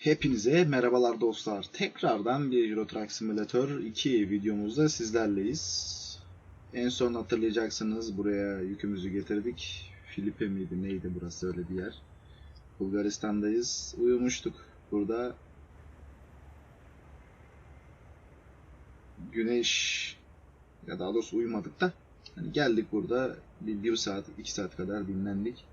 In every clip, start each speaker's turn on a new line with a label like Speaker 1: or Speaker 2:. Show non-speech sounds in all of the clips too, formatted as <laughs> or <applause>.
Speaker 1: Hepinize merhabalar dostlar. Tekrardan bir Euro Truck Simulator 2 videomuzda sizlerleyiz. En son hatırlayacaksınız buraya yükümüzü getirdik. Filipe miydi neydi burası öyle bir yer. Bulgaristan'dayız. Uyumuştuk. Burada güneş ya daha doğrusu uyumadık da hani geldik burada bir, bir saat iki saat kadar dinlendik.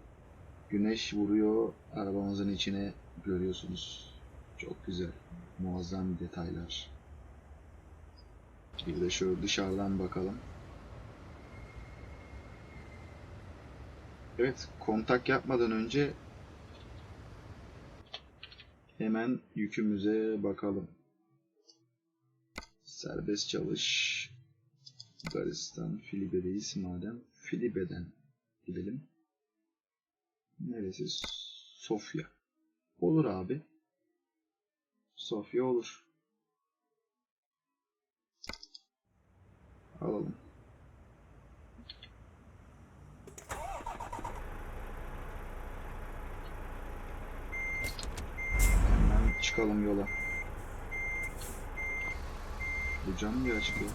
Speaker 1: Güneş vuruyor arabamızın içine görüyorsunuz. Çok güzel. Muazzam detaylar. Bir de şöyle dışarıdan bakalım. Evet, kontak yapmadan önce hemen yükümüze bakalım. Serbest çalış. Bulgaristan, Filibe'deyiz madem. Filibe'den gidelim. Neresi? Sofya. Olur abi. Sofya olur. Alalım. Hemen çıkalım yola. Bu cam niye açık ya?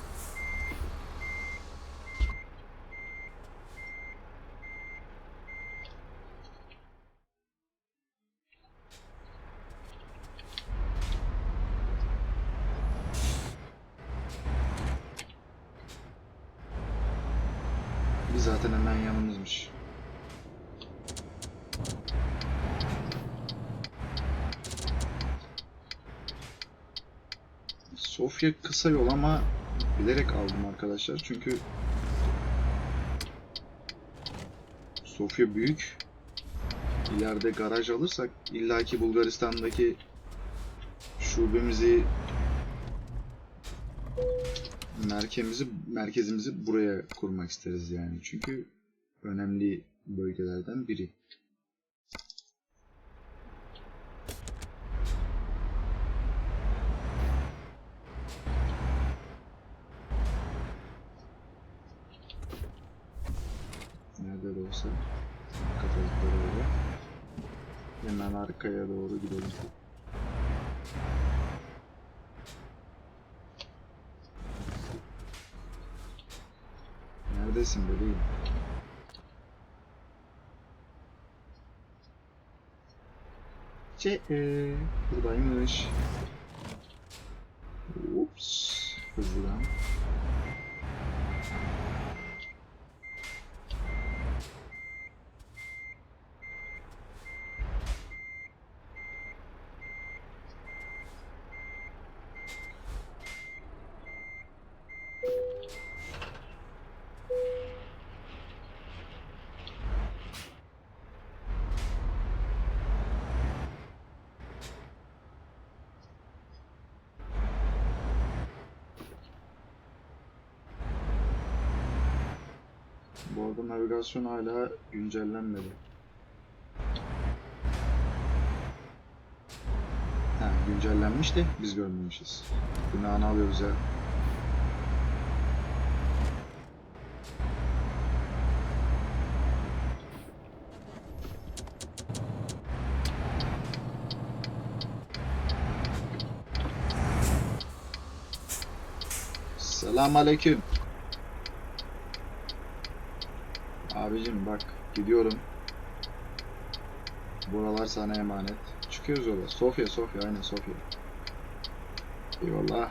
Speaker 1: Biz zaten hemen yanımızmış. Sofya kısa yol ama bilerek aldım arkadaşlar çünkü Sofya büyük. İleride garaj alırsak illaki Bulgaristan'daki şubemizi merkezimizi merkezimizi buraya kurmak isteriz yani. Çünkü önemli bölgelerden biri. Nerede de olsa arka taraflara doğru. Arkaya doğru gidelim. Neredesin bebeğim? Ce e, buradaymış. Ups. Hızlıdan. Bu arada navigasyon hala güncellenmedi. Ha, güncellenmiş de biz görmemişiz. Günahını alıyoruz ya. Selam Abicim bak gidiyorum. Buralar sana emanet. Çıkıyoruz yola. Sofya, Sofya, aynen Sofya. Eyvallah.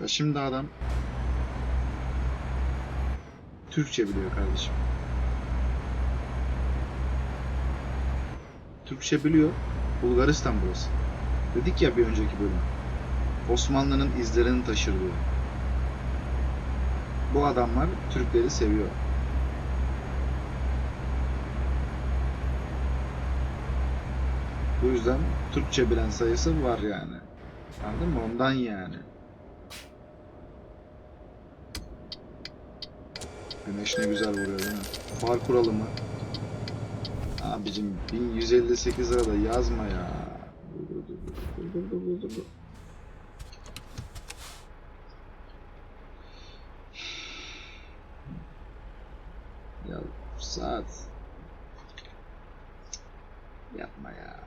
Speaker 1: Ya şimdi adam Türkçe biliyor kardeşim. Türkçe biliyor. Bulgaristan burası. Dedik ya bir önceki bölüm. Osmanlı'nın izlerini taşır diyor. Bu adamlar Türkleri seviyor. Bu yüzden Türkçe bilen sayısı var yani. Anladın mı? Ondan yani. Güneş ne güzel vuruyor değil mi? Far kuralı mı? Abicim 1158 lira da yazma ya. Ya saat. Yapma ya.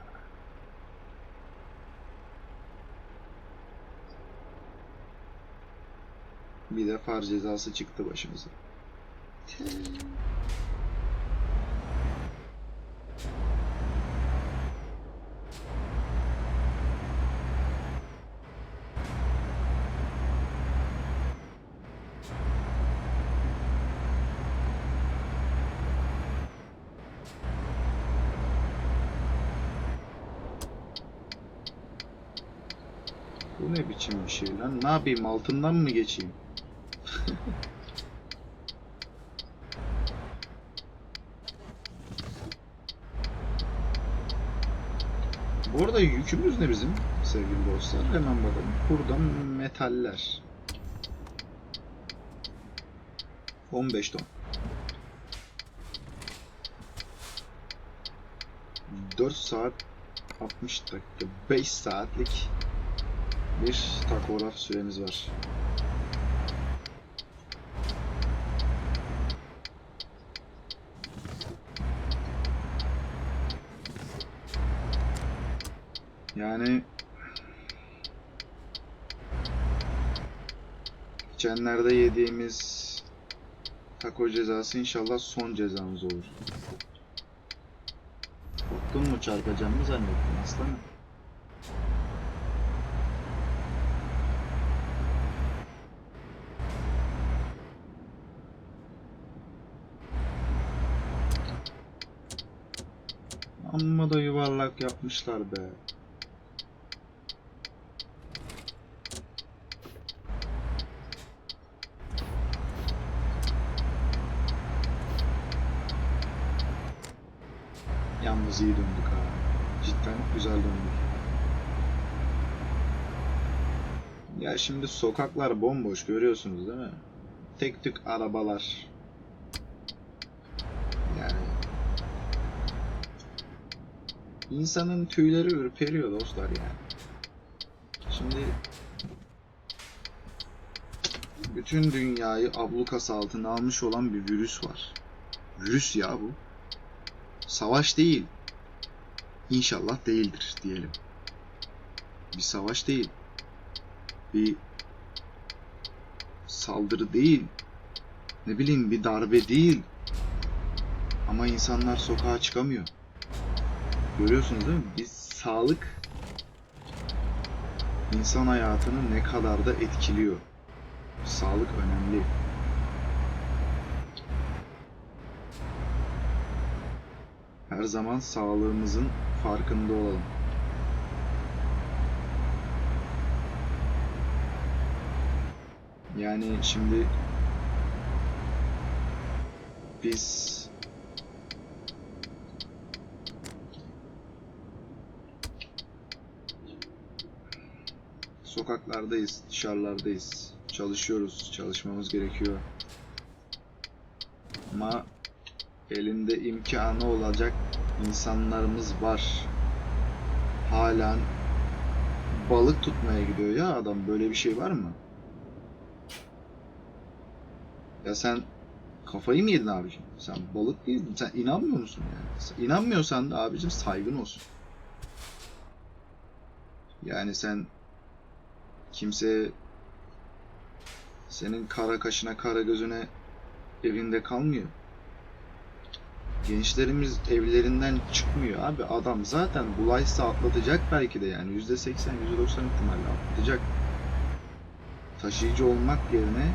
Speaker 1: Bir de far cezası çıktı başımıza. Şey lan? Ne yapayım? Altından mı geçeyim? <laughs> Bu arada yükümüz ne bizim sevgili dostlar? Hemen bakalım. Buradan metaller. 15 ton. 4 saat 60 dakika 5 saatlik bir takograf süremiz var. Yani geçenlerde yediğimiz taco cezası inşallah son cezamız olur. Korktun mu çarpacağımı zannettin aslanım? Amma da yuvarlak yapmışlar be. Yalnız iyi döndük ha. Cidden güzel döndük. Ya şimdi sokaklar bomboş görüyorsunuz değil mi? Tek tük arabalar. Yani insanın tüyleri ürperiyor dostlar yani. Şimdi bütün dünyayı ablukası altına almış olan bir virüs var. Virüs ya bu. Savaş değil. İnşallah değildir diyelim. Bir savaş değil. Bir saldırı değil. Ne bileyim bir darbe değil. Ama insanlar sokağa çıkamıyor. Görüyorsunuz değil mi? Biz sağlık insan hayatını ne kadar da etkiliyor. Sağlık önemli. Her zaman sağlığımızın farkında olalım. Yani şimdi biz sokaklardayız, dışarılardayız. Çalışıyoruz, çalışmamız gerekiyor. Ama elinde imkanı olacak insanlarımız var. Halen balık tutmaya gidiyor ya adam. Böyle bir şey var mı? Ya sen kafayı mı yedin abicim? Sen balık değildin. Sen inanmıyor musun yani? İnanmıyorsan da abicim saygın olsun. Yani sen kimse senin kara kaşına kara gözüne evinde kalmıyor. Gençlerimiz evlerinden çıkmıyor abi. Adam zaten bulaysa atlatacak belki de yani. %80, %90 ihtimalle atlatacak. Taşıyıcı olmak yerine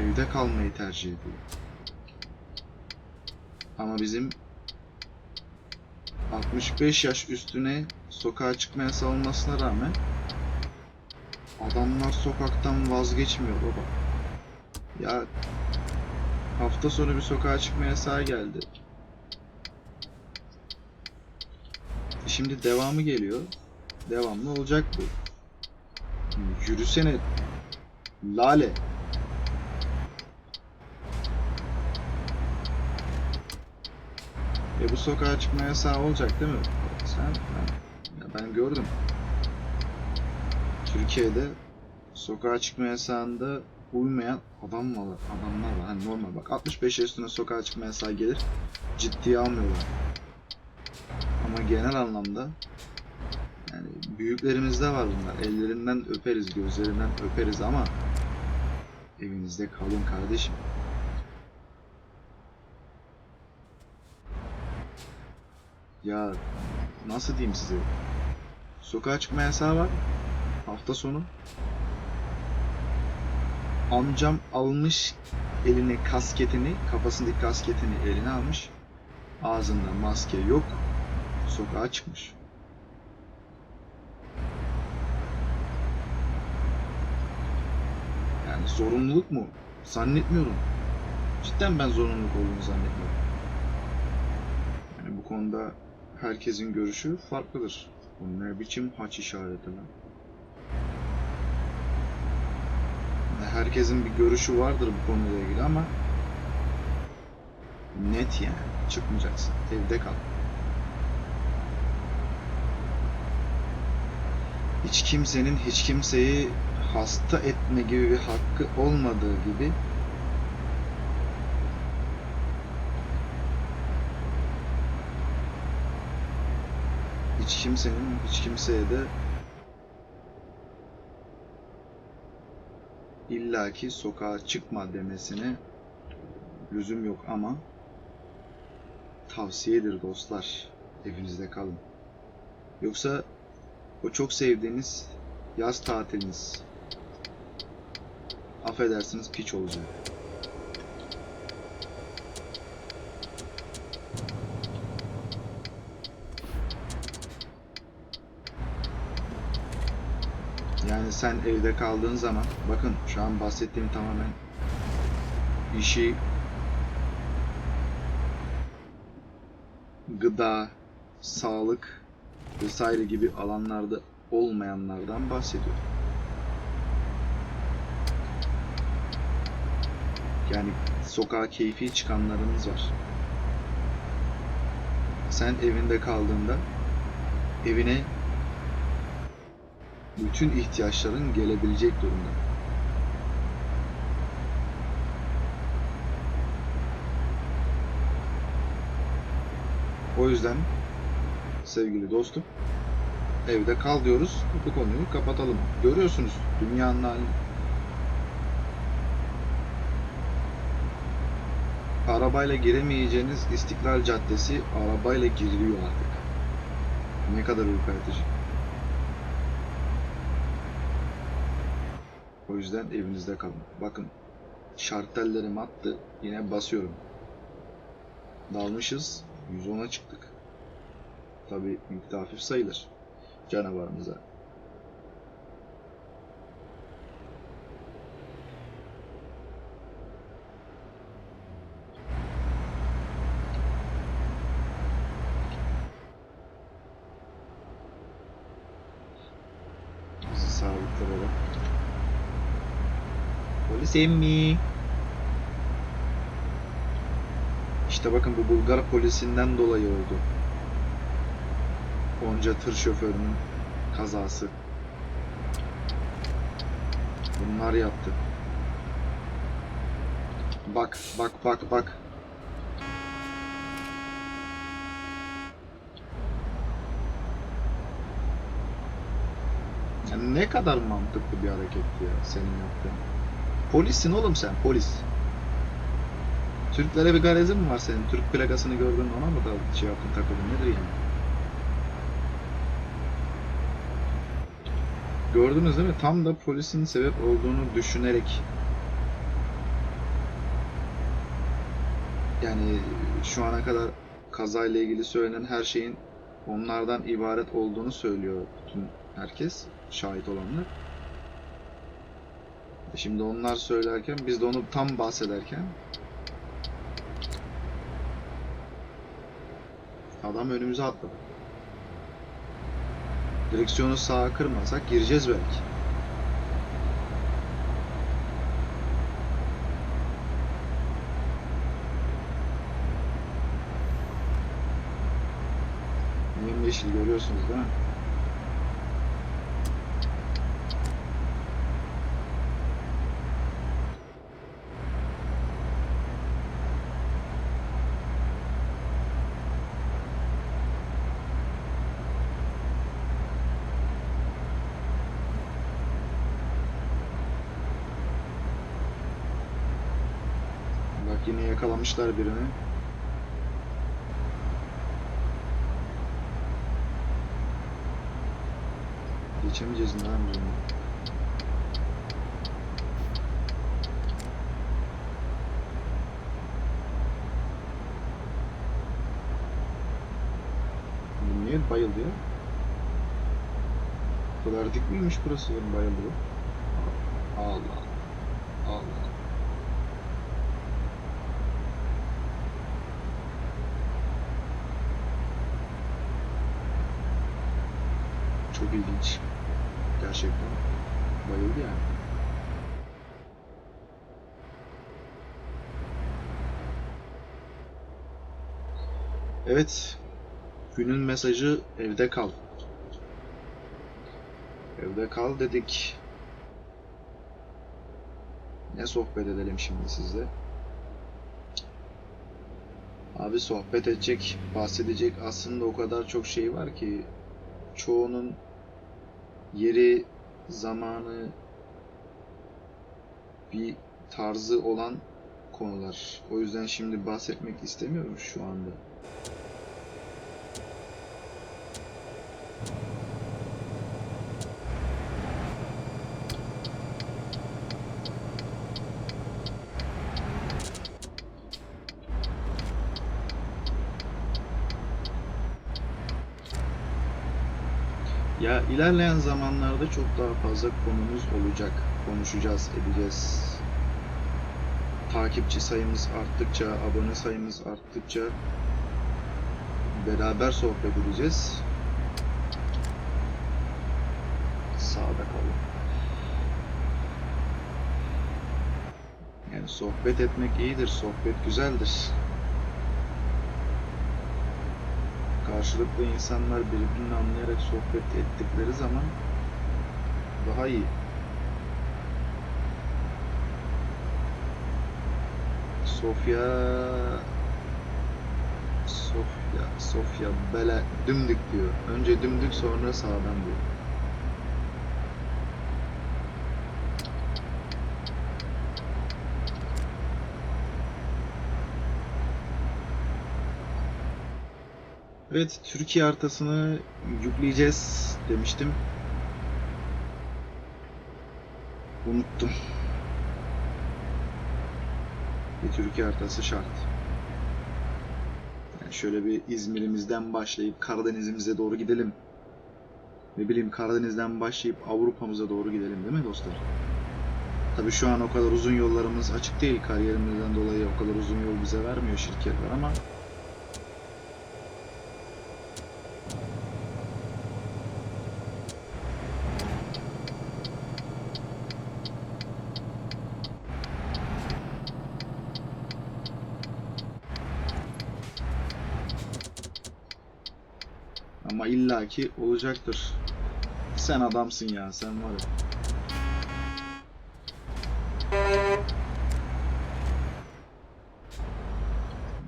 Speaker 1: evde kalmayı tercih ediyor. Ama bizim 65 yaş üstüne sokağa çıkmaya salınmasına rağmen adamlar sokaktan vazgeçmiyor baba. Ya hafta sonu bir sokağa çıkma yasağı geldi. Şimdi devamı geliyor. Devamlı olacak bu. Yürüsene lale. E bu sokağa çıkma yasağı olacak değil mi? Sen ben, ya ben gördüm. Türkiye'de sokağa çıkma yasağında uymayan adam var, adamlar var. Hani normal bak 65 yaş üstüne sokağa çıkma yasağı gelir. Ciddiye almıyorlar. Ama genel anlamda yani büyüklerimizde var bunlar. Ellerinden öperiz, gözlerinden öperiz ama evinizde kalın kardeşim. Ya nasıl diyeyim size? Sokağa çıkma yasağı var. Hafta sonu. Amcam almış eline kasketini, kafasındaki kasketini eline almış. Ağzında maske yok. Sokağa çıkmış. Yani zorunluluk mu? Zannetmiyorum. Cidden ben zorunluluk olduğunu zannetmiyorum. Yani bu konuda herkesin görüşü farklıdır. Bu ne biçim haç işareti lan? Herkesin bir görüşü vardır bu konuyla ilgili ama net yani çıkmayacaksın. Evde kal. Hiç kimsenin hiç kimseyi hasta etme gibi bir hakkı olmadığı gibi hiç kimsenin hiç kimseye de illaki sokağa çıkma demesine lüzum yok ama tavsiyedir dostlar. Evinizde kalın. Yoksa o çok sevdiğiniz yaz tatiliniz affedersiniz piç olacak. Yani sen evde kaldığın zaman bakın şu an bahsettiğim tamamen işi gıda, sağlık vesaire gibi alanlarda olmayanlardan bahsediyorum. Yani sokağa keyfi çıkanlarınız var. Sen evinde kaldığında evine bütün ihtiyaçların gelebilecek durumda. O yüzden sevgili dostum evde kal diyoruz. Bu konuyu kapatalım. Görüyorsunuz dünyanın halini. Arabayla giremeyeceğiniz İstiklal Caddesi arabayla giriliyor artık. Ne kadar ürpertici. Yüzden evinizde kalın. Bakın şartellerim attı. Yine basıyorum. Dalmışız. 110'a çıktık. Tabi miktar hafif sayılır. Canavarımıza. Bizi sabitler Polis emmi. İşte bakın bu Bulgar polisinden dolayı oldu. Onca tır şoförünün kazası. Bunlar yaptı. Bak, bak, bak, bak. Ne kadar mantıklı bir hareketti ya senin yaptığın. Polissin oğlum sen, polis. Türklere bir garezin mi var senin? Türk plakasını gördün ona mı da şey yaptın takıldın nedir yani? Gördünüz değil mi? Tam da polisin sebep olduğunu düşünerek yani şu ana kadar kazayla ilgili söylenen her şeyin onlardan ibaret olduğunu söylüyor bütün herkes, şahit olanlar. E Şimdi onlar söylerken biz de onu tam bahsederken adam önümüze atladı. Direksiyonu sağa kırmasak gireceğiz belki. Yemyeşil görüyorsunuz değil mi? yine yakalamışlar birini. Geçemeyeceğiz ne? Bu niye bayıldı ya? Bu kadar dik miymiş burası bayıldı? Allah Allah. Bayıldı yani. Evet. Günün mesajı evde kal. Evde kal dedik. Ne sohbet edelim şimdi sizle? Abi sohbet edecek, bahsedecek aslında o kadar çok şey var ki çoğunun yeri, zamanı, bir tarzı olan konular. O yüzden şimdi bahsetmek istemiyorum şu anda. Ya ilerleyen zamanlarda çok daha fazla konumuz olacak. Konuşacağız, edeceğiz. Takipçi sayımız arttıkça, abone sayımız arttıkça beraber sohbet edeceğiz. Sağda kalın. Yani sohbet etmek iyidir, sohbet güzeldir. Karşılıklı insanlar birbirini anlayarak sohbet ettikleri zaman daha iyi. Sofya Sofya Sofya bele dümdük diyor. Önce dümdük sonra sağdan diyor. Evet, Türkiye haritasını yükleyeceğiz demiştim. Unuttum. Bir Türkiye haritası şart. Yani şöyle bir İzmir'imizden başlayıp Karadeniz'imize doğru gidelim. Ne bileyim Karadeniz'den başlayıp Avrupa'mıza doğru gidelim değil mi dostlar? Tabii şu an o kadar uzun yollarımız açık değil. Kariyerimizden dolayı o kadar uzun yol bize vermiyor şirketler ama Ama illaki olacaktır. Sen adamsın ya, sen var ya.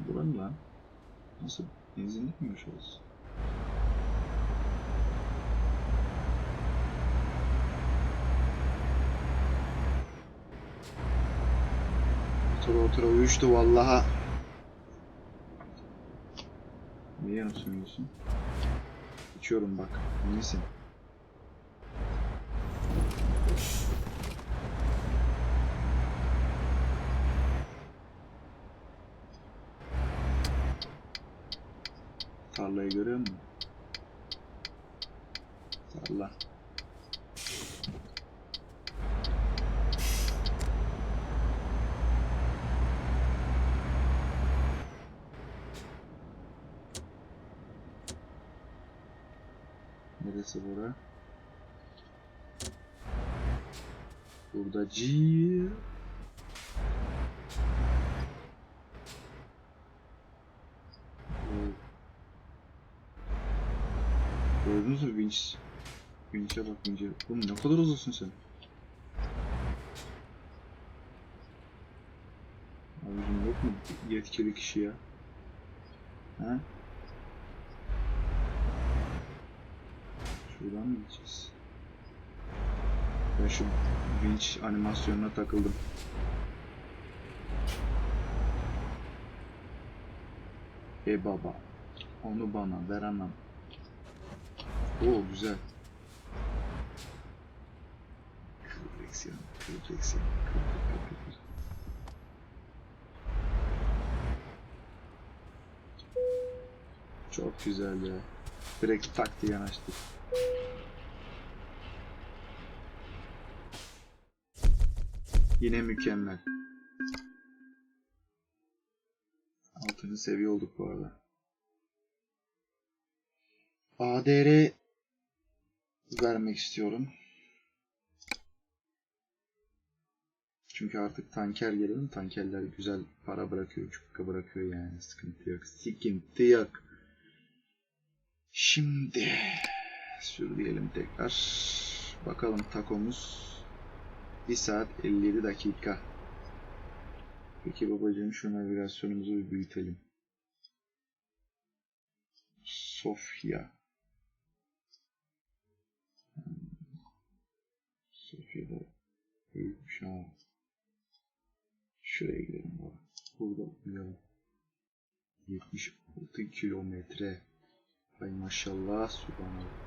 Speaker 1: Buranın lan. Nasıl benzinlik miymiş orası? Otura otura uyuştu vallaha. Niye yalan söylüyorsun? İçiyorum bak. İyisin. Neresi bura? Burada G. Gördünüz mü vinç? Vinç'e bak vinç'e. Oğlum ne kadar uzunsun sen. Abicim yok mu yetkili kişi ya? Ha? Şuradan mı gideceğiz? Ben şu vinç animasyonuna takıldım. E baba. Onu bana veremem. Oo güzel. Kır, kır. Çok güzel ya. Direkt tak diye. Yine mükemmel. Altıncı seviye olduk bu arada. ADR vermek istiyorum. Çünkü artık tanker gelelim. Tankerler güzel para bırakıyor, çukka bırakıyor yani. Sıkıntı yok. Sıkıntı yok. Şimdi sürüleyelim tekrar. Bakalım takomuz 1 saat 57 dakika. Peki babacığım şu navigasyonumuzu bir büyütelim. Sofya. Hmm. Sofya'da büyükmüş ha. Şuraya gidelim. Burada uyuyalım. 76 kilometre. Hay maşallah subhanallah.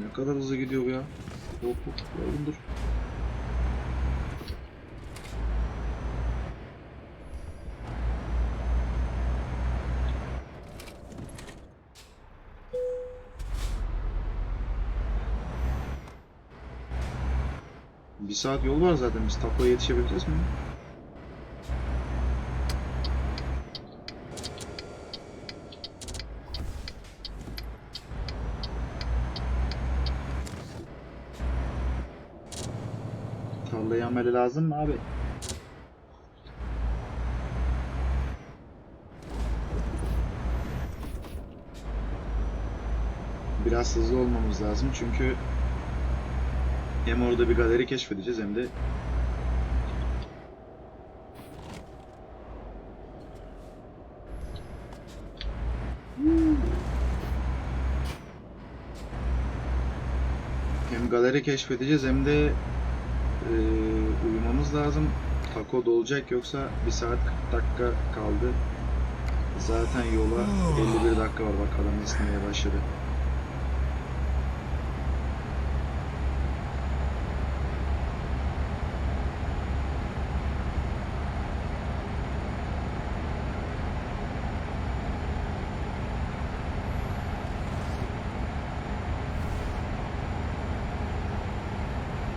Speaker 1: Ne kadar hızlı gidiyor bu ya. Hop hop yavrum dur. Saat yol var zaten. Biz tapoya yetişebileceğiz mi? Tarlayı ameli lazım mı abi? Biraz hızlı olmamız lazım çünkü hem orada bir galeri keşfedeceğiz hem de hem galeri keşfedeceğiz hem de e, uyumamız lazım. Taco dolacak yoksa 1 saat 40 dakika kaldı. Zaten yola 51 dakika var bak adam esnemeye başladı.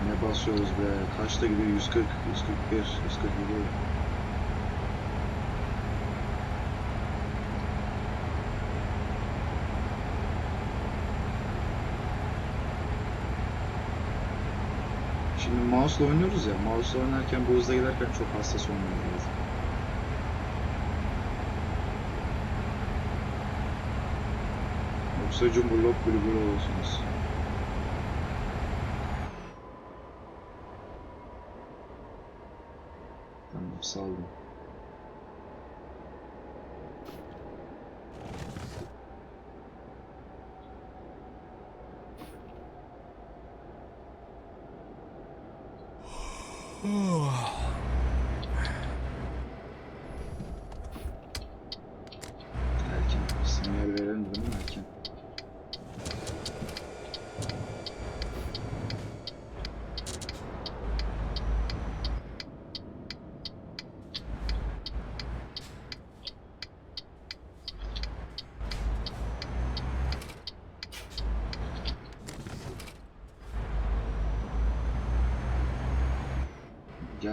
Speaker 1: Ne basıyoruz be? Kaçta gidiyor? 140, 141, 147. Şimdi mouse'la oynuyoruz ya. Mouse'la oynarken bu hızla giderken çok hassas olmamız lazım. Yoksa cumburlop bülbül olursunuz. Tá unsolved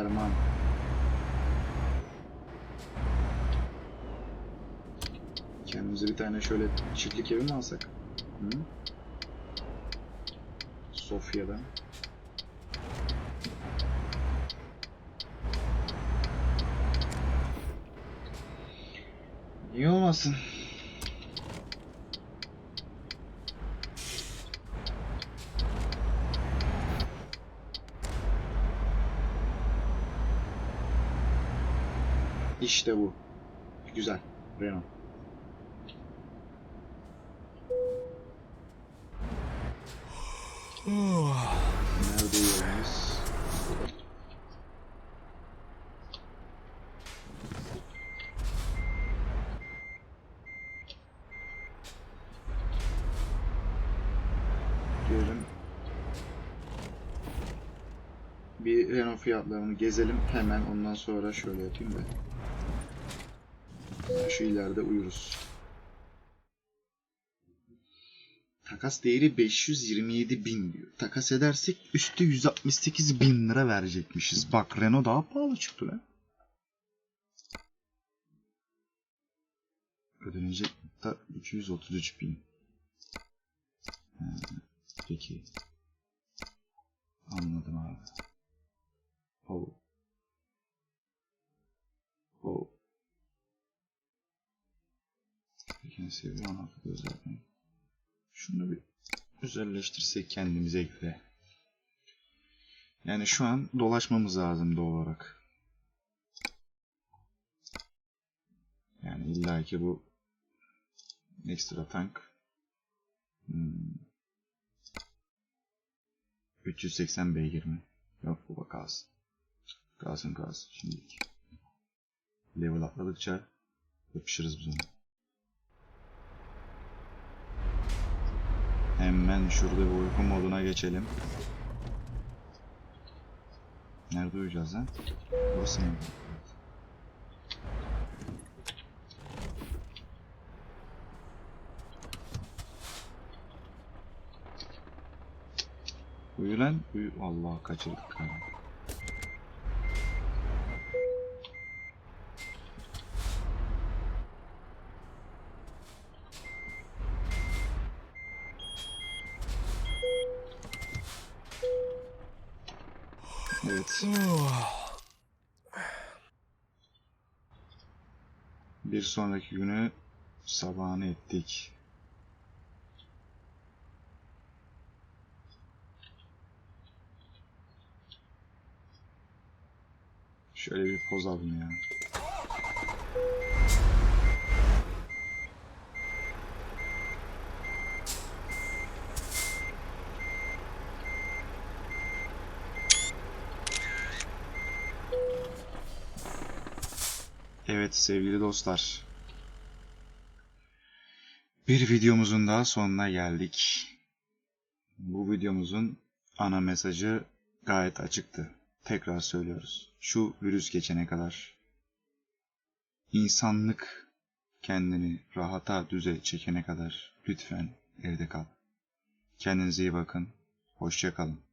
Speaker 1: German. Kendimize bir tane şöyle çiftlik evi mi alsak? Hı? Sofya'dan. Niye olmasın? İşte bu. Güzel. Renault. Nerede yerimiz? Diyelim. Bir Renault fiyatlarını gezelim hemen ondan sonra şöyle yapayım da. Şu ileride uyuruz. Takas değeri 527 bin diyor. Takas edersek üstü 168 bin lira verecekmişiz. Bak Renault daha pahalı çıktı lan. Ödenecek miktar 233 bin. Ha, peki. Anladım abi. Oh. Oh. Peki seviye 16 özellikle. Şunu bir özelleştirsek kendimize göre. Yani şu an dolaşmamız lazım doğal olarak. Yani illaki bu ekstra tank hmm. 380 beygir mi? Yok bu bak kalsın. Kalsın şimdilik. Level atladıkça yapışırız biz ona. Hemen şurada bir uyku moduna geçelim. Nerede uyuyacağız lan? Burası mı? Uyu lan. Uyu. Allah kaçırdık kanka. Evet. Bir sonraki günü sabahını ettik. Şöyle bir poz alayım ya. Sevgili dostlar. Bir videomuzun daha sonuna geldik. Bu videomuzun ana mesajı gayet açıktı. Tekrar söylüyoruz. Şu virüs geçene kadar insanlık kendini rahata düze çekene kadar lütfen evde kal. Kendinize iyi bakın. Hoşça kalın.